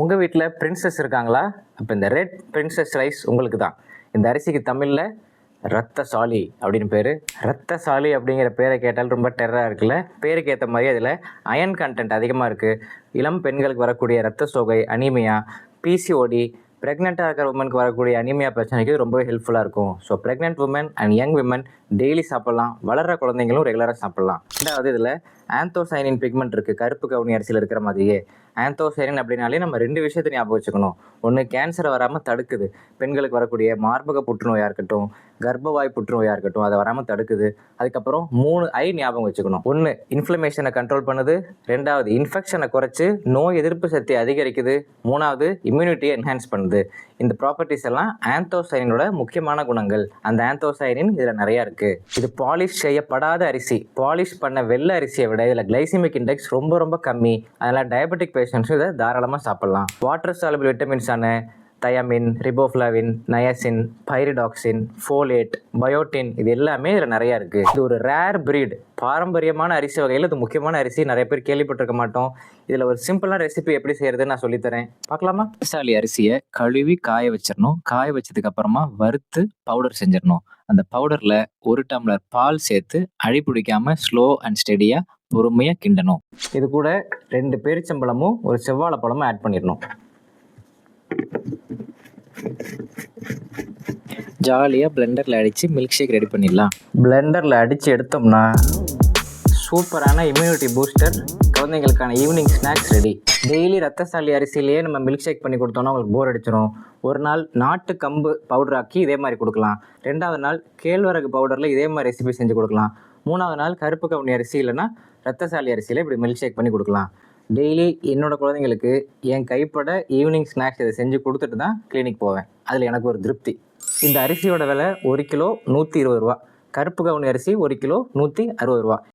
உங்கள் வீட்டில் பிரின்சஸ் இருக்காங்களா? அப்போ இந்த ரெட் பிரின்சஸ் ரைஸ் உங்களுக்கு தான் இந்த அரிசிக்கு தமிழில் ரத்தசாலி அப்படின்னு பேர். ரத்தசாலி அப்படிங்கிற பேரை கேட்டால் ரொம்ப டெரராக இருக்குல்ல? பேருக்கு ஏற்ற மாதிரி அதில் அயன் கண்டென்ட் அதிகமாக இருக்குது இளம் பெண்களுக்கு வரக்கூடிய ரத்த சோகை அனிமையா பிசிஓடி ப்ரெக்னெண்ட்டாக இருக்கிற உமனுக்கு வரக்கூடிய அனிமியா பிரச்சனைக்கு ரொம்பவே ஹெல்ப்ஃபுல்லாக இருக்கும். So pregnant woman and young women daily சாப்பிட்லாம். வளர்கிற குழந்தைங்களும் ரெகுலராக சாப்பிட்லாம். ரெண்டாவது இதில் ஆந்தோசைனின் பிக்மெண்ட் இருக்குது கருப்பு கவுனி அரிசியில் இருக்கிற மாதிரியே. ஆந்தோசைனின் அப்படின்னாலே நம்ம ரெண்டு விஷயத்தை ஞாபகம் வச்சுக்கணும். ஒன்று கேன்சர் வராமல் தடுக்குது. பெண்களுக்கு வரக்கூடிய மார்பக புற்றுநோயாக இருக்கட்டும் கர்ப்பவாய் புற்றுநோயாக இருக்கட்டும் அதை வராமல் தடுக்குது. அதுக்கப்புறம் மூணு ஐ ஞாபகம் வச்சுக்கணும். ஒன்று இன்ஃப்ளமேஷனை கண்ட்ரோல் பண்ணுது. ரெண்டாவது இன்ஃபெக்ஷனை குறைச்சி நோய் எதிர்ப்பு சக்தி அதிகரிக்குது. மூணாவது இம்யூனிட்டியை என்ஹான்ஸ் பண்ணுது. இந்த ப்ராப்பர்ட்டிஸ் எல்லாம் ஆந்தோசைனோட முக்கியமான குணங்கள். அந்த ஆந்தோசைனின் இதில் நிறையா இருக்குது இது பாலிஷ் செய்யப்படாத அரிசி. பாலிஷ் பண்ண வெள்ளை அரிசியை விட இதில் கிளைசிமிக் இண்டெக்ஸ் ரொம்ப ரொம்ப கம்மி. அதனால் டயபெட்டிக் பேஷண்ட்ஸும் இதை தாராளமாக சாப்பிட்லாம். Water soluble விட்டமின்ஸான thiamine riboflavin niacin pyridoxine folate biotin இது எல்லாமே இதில் நிறையா இருக்குது இது ஒரு ரேர் breed. பாரம்பரியமான அரிசி வகையில் இது முக்கியமான அரிசி. நிறைய பேர் கேள்விப்பட்டிருக்க மாட்டோம். இதில் ஒரு சிம்பிளான ரெசிபி எப்படி செய்யறதுன்னு நான் சொல்லித்தரேன் பார்க்கலாமா? சாலி அரிசியை கழுவி காய வச்சிடணும் காய வச்சதுக்கு அப்புறமா வறுத்து பவுடர் செஞ்சிடணும் அந்த பவுடரில் ஒரு டம்ளர் பால் சேர்த்து அழி பிடிக்காம ஸ்லோ அண்ட் ஸ்டெடியாக பொறுமையாக கிண்டணும். இது கூட ரெண்டு பேரிச்சம்பழமும் ஒரு செவ்வாழைப்பழமும் ஆட் பண்ணிடணும் ஜாலியாக பிளெண்டரில் அடித்து மில்க் ஷேக் ரெடி பண்ணிடலாம். பிளெண்டரில் அடித்து எடுத்தோம்னா சூப்பரான இம்யூனிட்டி பூஸ்டர் குழந்தைங்களுக்கான ஈவினிங் ஸ்நாக்ஸ் ரெடி டெய்லி ரத்தசாலி அரிசியிலேயே நம்ம மில்க் ஷேக் பண்ணி கொடுத்தோம்னா உங்களுக்கு போர் அடிச்சிடும் ஒரு நாள் நாட்டு கம்பு பவுடர் ஆக்கி இதே மாதிரி கொடுக்கலாம். ரெண்டாவது நாள் கேழ்வரகு பவுடரில் இதே மாதிரி ரெசிபி செஞ்சு கொடுக்கலாம். மூணாவது நாள் கருப்பு கவுனி அரிசி இல்லைன்னா ரத்தசாலி அரிசியில் இப்படி மில்க் ஷேக் பண்ணி கொடுக்கலாம். டெய்லி என்னோட குழந்தைங்களுக்கு என் கைப்பட ஈவினிங் ஸ்நாக்ஸ் இதை செஞ்சு கொடுத்துட்டு தான் கிளினிக் போவேன். அதில் எனக்கு ஒரு திருப்தி. இந்த அரிசியோட விலை ஒரு கிலோ நூற்றி இருபது ரூபா. கருப்பு கவுனி அரிசி ஒரு கிலோ நூற்றி அறுபது ரூபா.